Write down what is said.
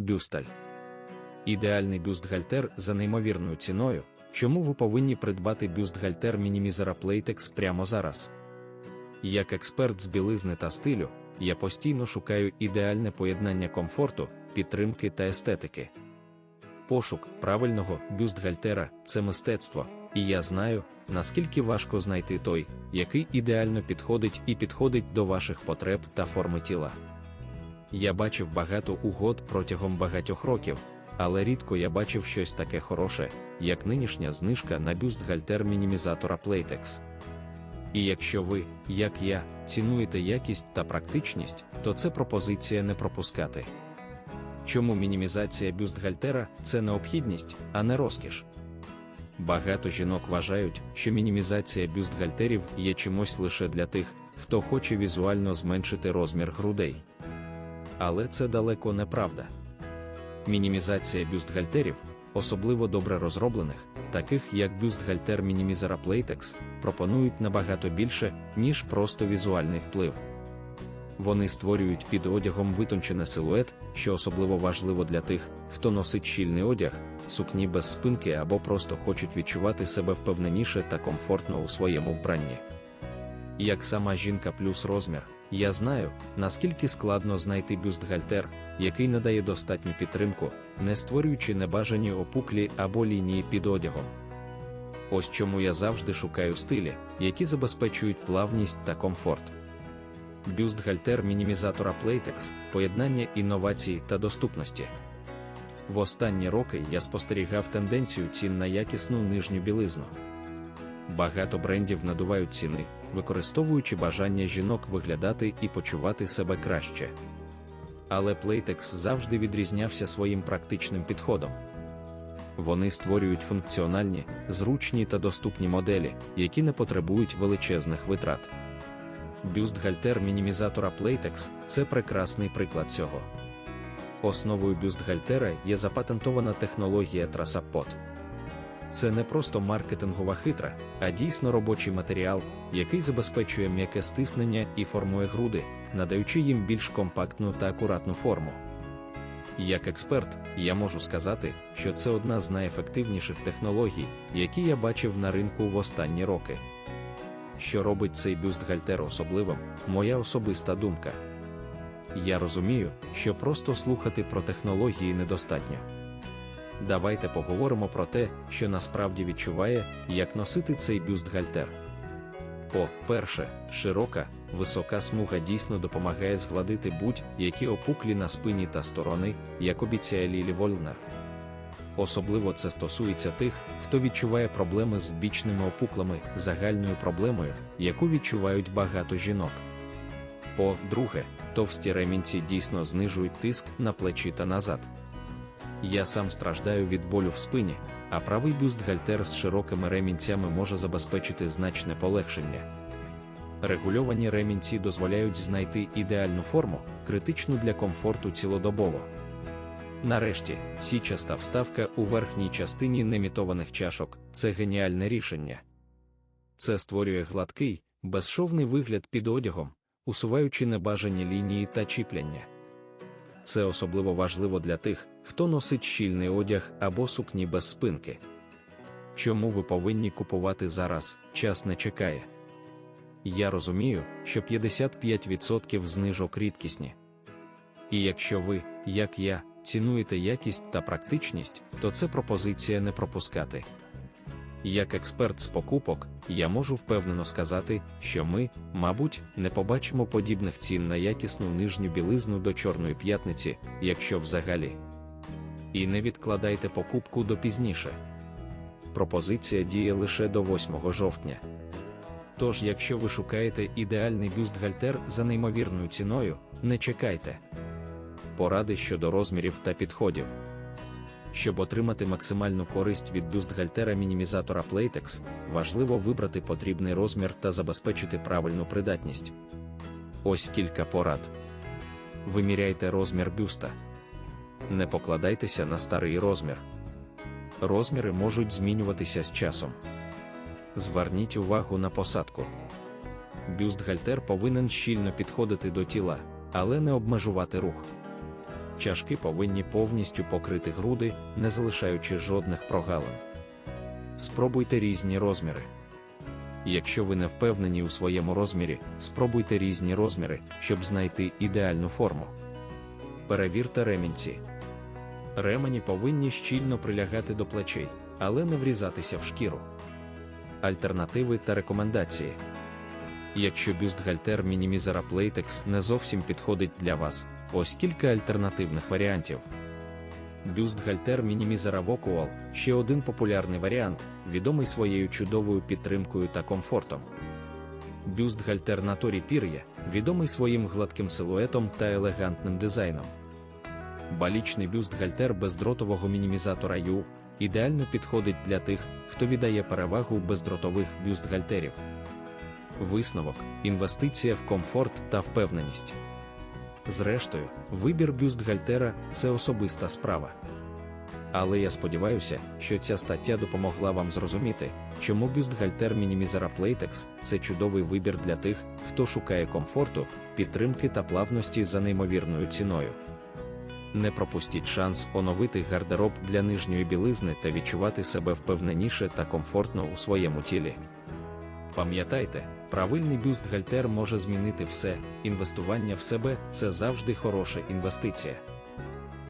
Бюсталь. Ідеальний бюстгальтер за неймовірною ціною. Чому ви повинні придбати бюстгальтер мінімізера Playtex прямо зараз? Як експерт з білизни та стилю, я постійно шукаю ідеальне поєднання комфорту, підтримки та естетики. Пошук правильного бюстгальтера це мистецтво, і я знаю, наскільки важко знайти той, який ідеально підходить і підходить до ваших потреб та форми тіла. Я бачив багато угод протягом багатьох років, але рідко я бачив щось таке хороше, як нинішня знижка на бюстгальтер мінімізатора Playtex. І якщо ви, як я, цінуєте якість та практичність, то це пропозиція не пропускати. Чому мінімізація бюстгальтера це необхідність, а не розкіш? Багато жінок вважають, що мінімізація бюстгальтерів є чимось лише для тих, хто хоче візуально зменшити розмір грудей. Але це далеко не правда. Мінімізація бюстгальтерів, особливо добре розроблених, таких як бюстгальтер мінімізера Playtex, пропонують набагато більше, ніж просто візуальний вплив. Вони створюють під одягом витончений силует, що особливо важливо для тих, хто носить щільний одяг, сукні без спинки або просто хочуть відчувати себе впевненіше та комфортно у своєму вбранні. Як сама жінка плюс розмір, я знаю, наскільки складно знайти бюстгальтер, який надає достатню підтримку, не створюючи небажані опуклі або лінії під одягом. Ось чому я завжди шукаю стилі, які забезпечують плавність та комфорт. Бюстгальтер мінімізатора Playtex – поєднання інновацій та доступності. В останні роки я спостерігав тенденцію цін на якісну нижню білизну. Багато брендів надувають ціни, використовуючи бажання жінок виглядати і почувати себе краще. Але Playtex завжди відрізнявся своїм практичним підходом. Вони створюють функціональні, зручні та доступні моделі, які не потребують величезних витрат. Бюстгальтер мінімізатора Playtex це прекрасний приклад цього. Основою бюстгальтера є запатентована технологія Трасапот. Це не просто маркетингова хитра, а дійсно робочий матеріал, який забезпечує м'яке стиснення і формує груди, надаючи їм більш компактну та акуратну форму. Як експерт, я можу сказати, що це одна з найефективніших технологій, які я бачив на ринку в останні роки. Що робить цей бюстгальтер особливим, моя особиста думка. Я розумію, що просто слухати про технології недостатньо. Давайте поговоримо про те, що насправді відчуває, як носити цей бюстгальтер. По-перше, широка, висока смуга дійсно допомагає згладити будь-які опуклі на спині та сторони, як обіцяє Лілі Вольнер. Особливо це стосується тих, хто відчуває проблеми з бічними опуклами, загальною проблемою, яку відчувають багато жінок. По-друге, товсті ремінці дійсно знижують тиск на плечі та назад. Я сам страждаю від болю в спині, а правий бюстгальтер з широкими ремінцями може забезпечити значне полегшення. Регульовані ремінці дозволяють знайти ідеальну форму, критичну для комфорту цілодобово. Нарешті, січаста вставка у верхній частині немітованих чашок це геніальне рішення. Це створює гладкий, безшовний вигляд під одягом, усуваючи небажані лінії та чіпляння. Це особливо важливо для тих, хто носить щільний одяг або сукні без спинки. Чому ви повинні купувати зараз, час не чекає. Я розумію, що 55% знижок рідкісні. І якщо ви, як я, цінуєте якість та практичність, то це пропозиція не пропускати. Як експерт з покупок, я можу впевнено сказати, що ми, мабуть, не побачимо подібних цін на якісну нижню білизну до Чорної п'ятниці, якщо взагалі. І не відкладайте покупку до пізніше. Пропозиція діє лише до 8 жовтня. Тож, якщо ви шукаєте ідеальний бюстгальтер за неймовірною ціною, не чекайте. Поради щодо розмірів та підходів. Щоб отримати максимальну користь від бюстгальтера мінімізатора Playtex, важливо вибрати потрібний розмір та забезпечити правильну придатність. Ось кілька порад. Виміряйте розмір бюста. Не покладайтеся на старий розмір. Розміри можуть змінюватися з часом. Зверніть увагу на посадку. Бюстгальтер повинен щільно підходити до тіла, але не обмежувати рух. Чашки повинні повністю покрити груди, не залишаючи жодних прогалин. Спробуйте різні розміри. Якщо ви не впевнені у своєму розмірі, спробуйте різні розміри, щоб знайти ідеальну форму. Перевірте ремінці. Ремені повинні щільно прилягати до плечей, але не врізатися в шкіру. Альтернативи та рекомендації. Якщо бюстгальтер мінімізера Playtex не зовсім підходить для вас, ось кілька альтернативних варіантів. Бюстгальтер мінімізера Vokual – ще один популярний варіант, відомий своєю чудовою підтримкою та комфортом. Бюстгальтер на Торі Пір'я відомий своїм гладким силуетом та елегантним дизайном. Балічний бюстгальтер бездротового мінімізатора U ідеально підходить для тих, хто віддає перевагу бездротових бюстгальтерів. Висновок інвестиція в комфорт та впевненість. Зрештою, вибір бюстгальтера це особиста справа. Але я сподіваюся, що ця стаття допомогла вам зрозуміти, чому бюстгальтер мінімізера Playtex – це чудовий вибір для тих, хто шукає комфорту, підтримки та плавності за неймовірною ціною. Не пропустіть шанс оновити гардероб для нижньої білизни та відчувати себе впевненіше та комфортно у своєму тілі. Пам'ятайте, правильний бюст-гальтер може змінити все, інвестування в себе це завжди хороша інвестиція.